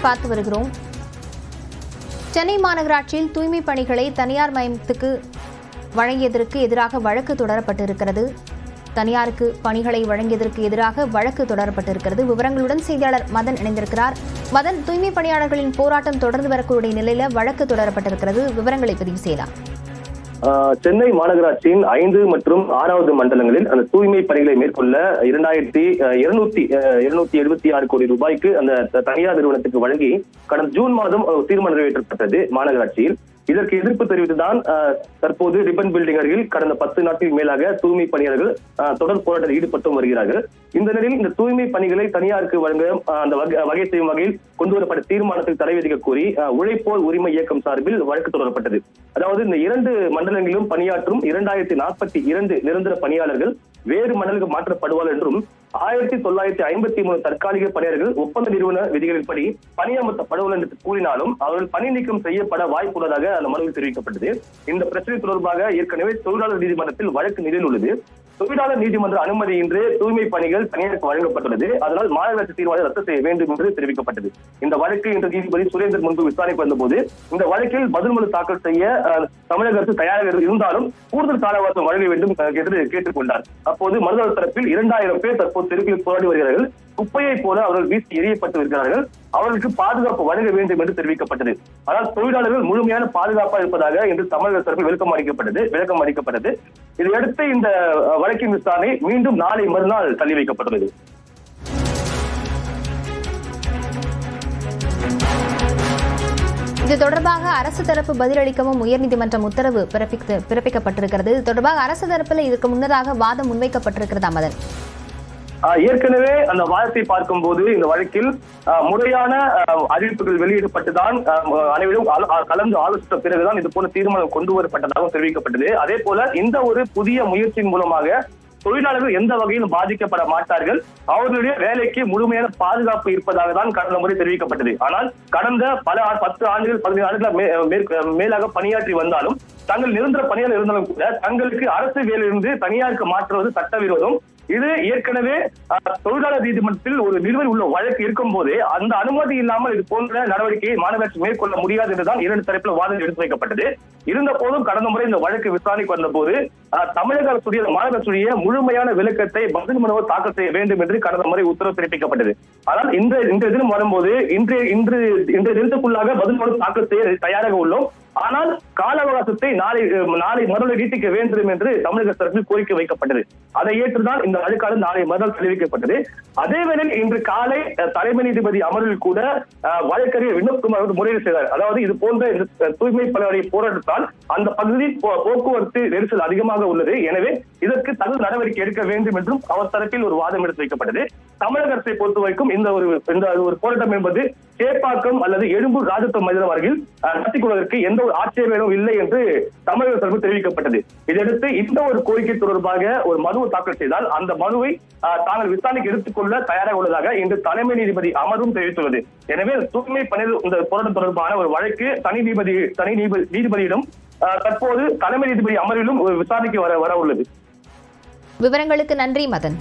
பார்த்து வருகிறோம். சென்னை மாநகராட்சியில் தூய்மை பணிகளை தனியார் மயத்துக்கு வழங்கியதற்கு எதிராக வழக்கு தொடரப்பட்டிருக்கிறது. தனியாருக்கு பணிகளை வழங்கியதற்கு எதிராக வழக்கு தொடரப்பட்டிருக்கிறது. விவரங்களுடன் செய்தியாளர் மதன் இணைந்திருக்கிறார். மதன் தூய்மை பணியாளர்களின் போராட்டம் தொடர்ந்து வரக்கூடிய நிலையில வழக்கு தொடரப்பட்டிருக்கிறது. விவரங்களை பதிவு செய்யலாம். சென்னை மாநகராட்சியின் ஐந்து மற்றும் ஆறாவது மண்டலங்களில் அந்த தூய்மை பணிகளை மேற்கொள்ள இரண்டாயிரத்தி இருநூத்தி இருநூத்தி எழுபத்தி ஆறு கோடி ரூபாய்க்கு அந்த தனியார் நிறுவனத்துக்கு வழங்கி கடந்த ஜூன் மாதம் ஒரு தீர்மானம் நிறைவேற்றப்பட்டது மாநகராட்சியில். இதற்கு எதிர்ப்பு தெரிவித்துதான் ஆஹ், தற்போது ரிப்பன் பில்டிங் அருகில் கடந்த பத்து நாட்களுக்கு மேலாக தூய்மை பணியாளர்கள் தொடர் போராட்டத்தில் ஈடுபட்டு வருகிறார்கள். இந்த நிலையில் இந்த தூய்மை பணிகளை தனியாருக்கு வழங்க அந்த வகை செய்யும் வகையில் கொண்டு வரப்பட்ட தடை விதிக்க கோரி உழைப்போர் உரிமை இயக்கம் சார்பில் வழக்கு தொடரப்பட்டது. அதாவது இந்த இரண்டு மண்டலங்களிலும் பணியாற்றும் இரண்டாயிரத்தி நாற்பத்தி இரண்டு நிரந்தர பணியாளர்கள் வேறு மண்டலுக்கு மாற்றப்படுவார் என்றும் ஆயிரத்தி தொள்ளாயிரத்தி ஐம்பத்தி மூணு தற்காலிக பணியாளர்கள் ஒப்பந்த நிறுவன விதிகளின்படி பணியமர்த்தப்படுவார் என்று கூறினாலும் அவர்கள் பணி நீக்கம் செய்யப்பட வாய்ப்புள்ளதாக அந்த மனுவில் தெரிவிக்கப்பட்டது. இந்த பிரச்சனை தொடர்பாக ஏற்கனவே தொழிலாளர் நீதிமன்றத்தில் வழக்கு நிலையில் உள்ளது. தொழிலாளர் நீதிமன்ற அனுமதியின்றி தூய்மை பணிகள் தனியாருக்கு வழங்கப்பட்டுள்ளது. அதனால் மாநகராட்சி தீர்மானம் ரத்து செய்ய வேண்டும் என்று தெரிவிக்கப்பட்டது. இந்த வழக்கு இன்று நீதிபதி சுரேந்தர் முன்பு விசாரணைக்கு வந்தபோது இந்த வழக்கில் பதில் மனு தாக்கல் செய்ய தமிழக அரசு தயாராக இருந்தாலும் கூடுதல் கால அவகாசம் வழங்க வேண்டும் என்று கேட்டுக்கொண்டார். அப்போது மனுதாரர் தரப்பில் இரண்டாயிரம் பேர் தற்போது தெருக்களில் போராடி வருகிறார்கள். குப்பையை போல அவர்கள் வீசி எரியப்பட்டு இருக்கிறார்கள். அவர்களுக்கு பாதுகாப்பு வழங்க வேண்டும் என்று தெரிவிக்கப்பட்டது. ஆனால் தொழிலாளர்கள் முழுமையான பாதுகாப்பாக இருப்பதாக இன்று தமிழக தரப்பில் விளக்கம் அளிக்கப்பட்டது விளக்கம் அளிக்கப்பட்டது. இதையடுத்து இந்த வழக்கின் விசாரணை மீண்டும் நாளை மறுநாள் தள்ளி வைக்கப்பட்டுள்ளது. இது தொடர்பாக அரசு தரப்பு பதிலளிக்கவும் உயர்நீதிமன்றம் உத்தரவு பிறப்பிக்கப்பட்டிருக்கிறது. இது தொடர்பாக அரசு தரப்பில் இதற்கு முன்னதாக வாதம் முன்வைக்கப்பட்டிருக்கிறது அமதன். ஏற்கனவே அந்த வாதத்தை பார்க்கும்போது இந்த வழக்கில் முறையான அறிவிப்புகள் வெளியிடப்பட்டுதான் அனைவரும் கலந்து ஆலோசித்த பிறகுதான் இது போல தீர்மானம் கொண்டு வரப்பட்டதாகவும் தெரிவிக்கப்பட்டது. அதே போல இந்த ஒரு புதிய முயற்சியின் மூலமாக தொழிலாளர்கள் எந்த வகையிலும் பாதிக்கப்பட மாட்டார்கள். அவர்களுடைய வேலைக்கு முழுமையான பாதுகாப்பு இருப்பதாக தான் கடந்த முறை தெரிவிக்கப்பட்டது. ஆனால் கடந்த பல பத்து ஆண்டுகள் பதினைந்து ஆண்டுகள் மேலாக பணியாற்றி வந்தாலும் தங்கள் நிரந்தர பணியாளர் இருந்தாலும் கூட தங்களுக்கு அரசு வேலையிலிருந்து தனியாருக்கு மாற்றுவது சட்டவிரோதம். இது ஏற்கனவே தொழிலாளர் நீதிமன்றத்தில் ஒரு நிறுவனம் உள்ள வழக்கு இருக்கும் போது அந்த அனுமதி இல்லாமல் இது போன்ற நடவடிக்கையை மாநகராட்சி மேற்கொள்ள முடியாது என்றுதான் இரண்டு தரப்பில் வாதம் எடுத்து வைக்கப்பட்டது. இருந்த போதும் கடந்த முறை இந்த வழக்கு விசாரணைக்கு வந்தபோது தமிழக அரசுடைய மாநகராட்சியுடைய முழுமையான விளக்கத்தை பதில் மனுவை தாக்கல் செய்ய வேண்டும் என்று கடந்த முறை உத்தரவு பிறப்பிக்கப்பட்டது. ஆனால் இந்த இன்றைய தினம் வரும்போது இன்றைய இன்று இன்றைய தினத்துக்குள்ளாக பதில் மனு தாக்கல் செய்ய தயாராக உள்ளோம். ஆனால் கால அவகாசத்தை நாளை நாளை மறுநாள் நீட்டிக்க வேண்டும் என்று தமிழக தரப்பில் கோரிக்கை வைக்கப்பட்டது. அதை ஏற்றுதான் இந்த வழக்காளர் நாளை மறுநாள் தெரிவிக்கப்பட்டது. அதே வேளையில் இன்று காலை தலைமை நீதிபதி அமர்வில் கூட வழக்கறிஞர் வினோத்குமார் அவர்கள் முறையீடு செய்தார். அதாவது இது போன்ற தூய்மை பணியாளரை போராட்டத்தால் அந்த பகுதி போக்குவரத்து நெரிசல் அதிகமாக உள்ளது. எனவே இதற்கு தகுந்த நடவடிக்கை எடுக்க வேண்டும் என்றும் அவர் தரப்பில் ஒரு வாதம் எடுத்து வைக்கப்பட்டது. தமிழக அரசை பொறுத்த வரைக்கும் இந்த ஒரு இந்த ஒரு போராட்டம் என்பது சேப்பாக்கம் அல்லது எழும்பூர் ராஜத்துவ மைதானம் அருகில் நடத்திக் கொள்வதற்கு எந்த ஒரு ஆட்சேபனும் இல்லை என்று தமிழக தரப்பு தெரிவிக்கப்பட்டது. இதையடுத்து இந்த ஒரு கோரிக்கை தொடர்பாக ஒரு மனுவை தாக்கல் செய்தால் அந்த மனுவை தாங்கள் விசாரணைக்கு எடுத்துக்கொள்ள தயாராக உள்ளதாக இன்று தலைமை நீதிபதி அமர்வும் தெரிவித்துள்ளது. எனவே தூய்மை பணியில் இந்த போராட்டம் தொடர்பான ஒரு வழக்கு தனி நீதிபதி தனி நீதிபதி நீதிபதியிடம் தற்போது தலைமை நீதிபதி அமர்விலும் விசாரணைக்கு வர வர உள்ளது. விவரங்களுக்கு நன்றி மதன்.